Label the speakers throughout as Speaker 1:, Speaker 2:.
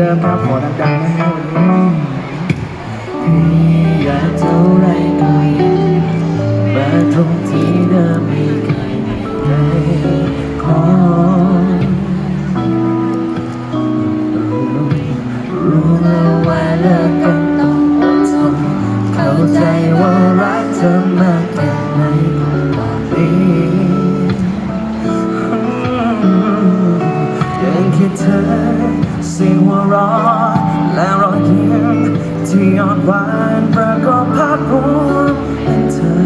Speaker 1: เดิมครับขอดังๆนะฮะวันนี้
Speaker 2: มีอยากเท่าไรก็ยังมาตรงที่เดิม ที่อ่อน
Speaker 1: หวานประกอบภาพรวมเป็นเธอ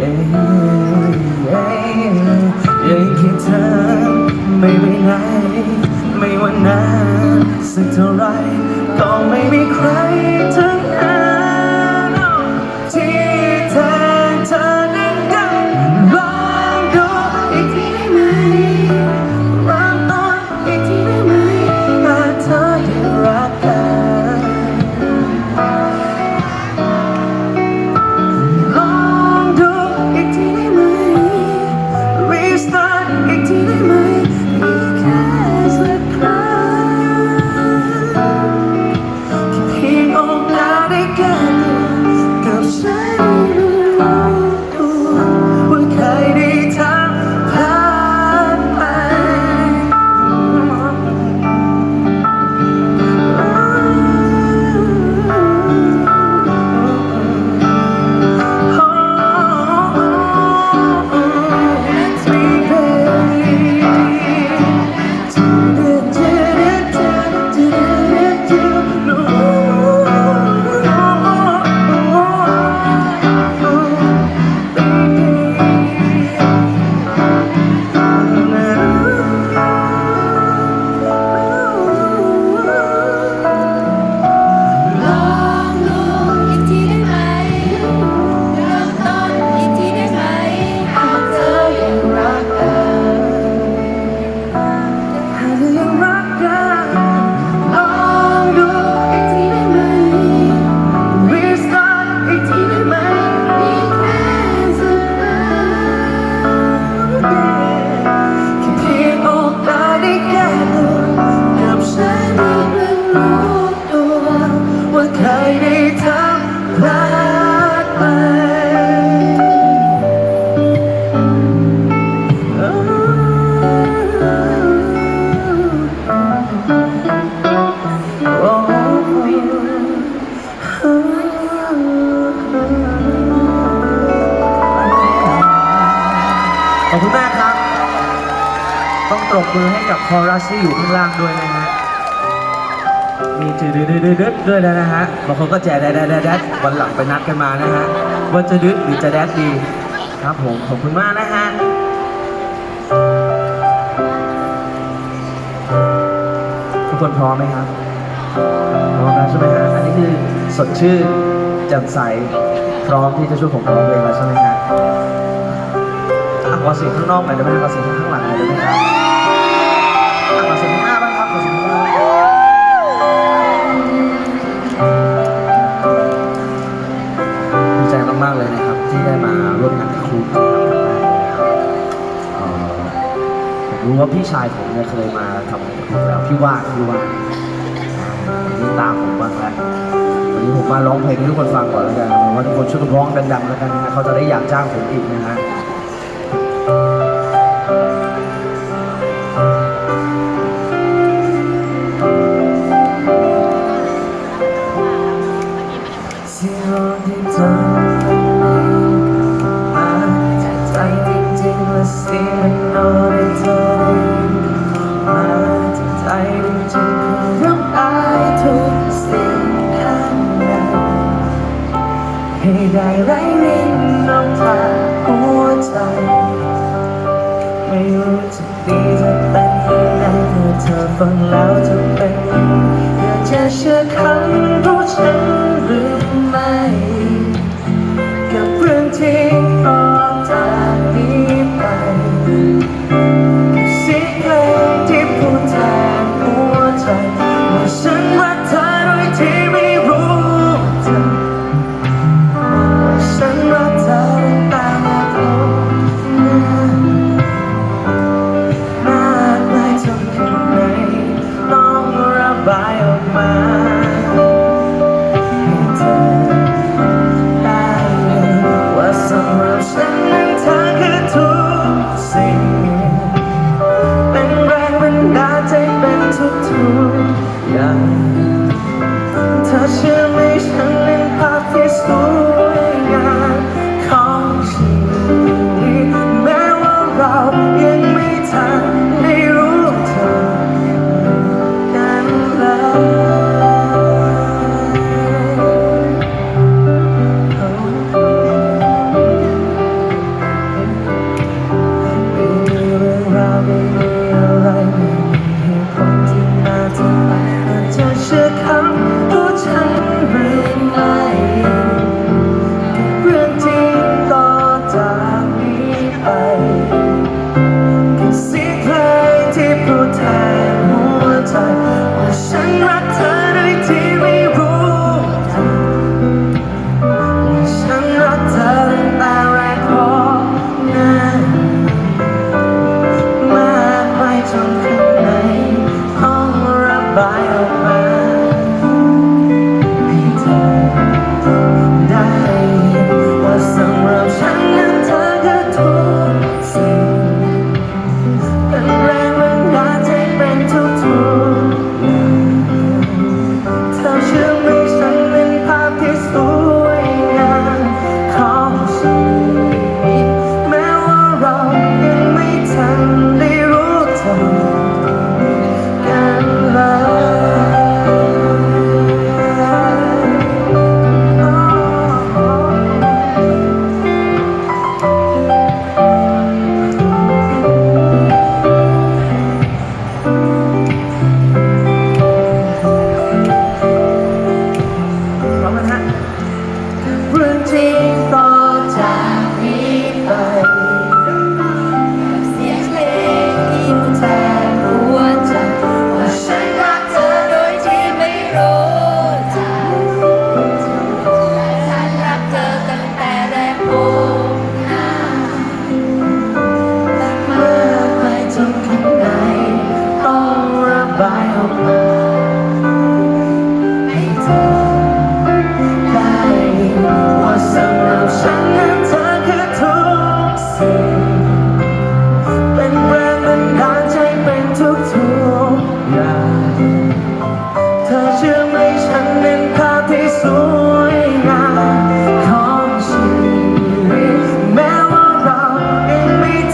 Speaker 1: yeah, yeah. ยังคิดเธอไม่ไปไหนไม่ว่า
Speaker 3: นานสัก
Speaker 1: เท่าไร ขอบคุณมากครับ ต้องตบมือให้กับคอรัสที่อยู่ข้างล่างด้วยนะฮะ มีจืดดืดดืดด้วยนะฮะ บางคนก็แจดแดดแดดแดดวันหลังไปนัดกันมานะฮะ ว่าจะดึดหรือจะแดดดี ครับผม ขอบคุณมากนะฮะทุกคนพร้อมไหมครับ พร้อมแล้วใช่ไหมฮะ อันนี้คือสดชื่นแจ่มใส พร้อมที่จะช่วยผมร้องเพลงแล้วใช่ไหมฮะ ขอเสียงข้างนอกหน่อยได้ไหมขอเสียงข้างหลังหน่อยได้ไหมครับอะขอเสียงข้างหน้าบ้างครับขอเสียงข้างหน้าดีใจมากๆเลยนะครับ ที่ได้มาร่วมงานกับครูครับรู้ว่าพี่ชายผมเนี่ยเคยมาทำงานกับผมแล้วพี่ว่าพี่ว่านอ่าวันนี้ตามผมบ้างแล้ววันนี้ผมมาร้องเพลงให้ทุกคนฟังก่อนแล้วกันว่าทุกคนช่วยกันร้องดังๆแล้วกันนะเขาจะได้อยากจ้างผมอีกนะฮะ ฟังแล้วจะเป็นอยากจะเชื่อ บบายออกมา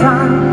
Speaker 1: time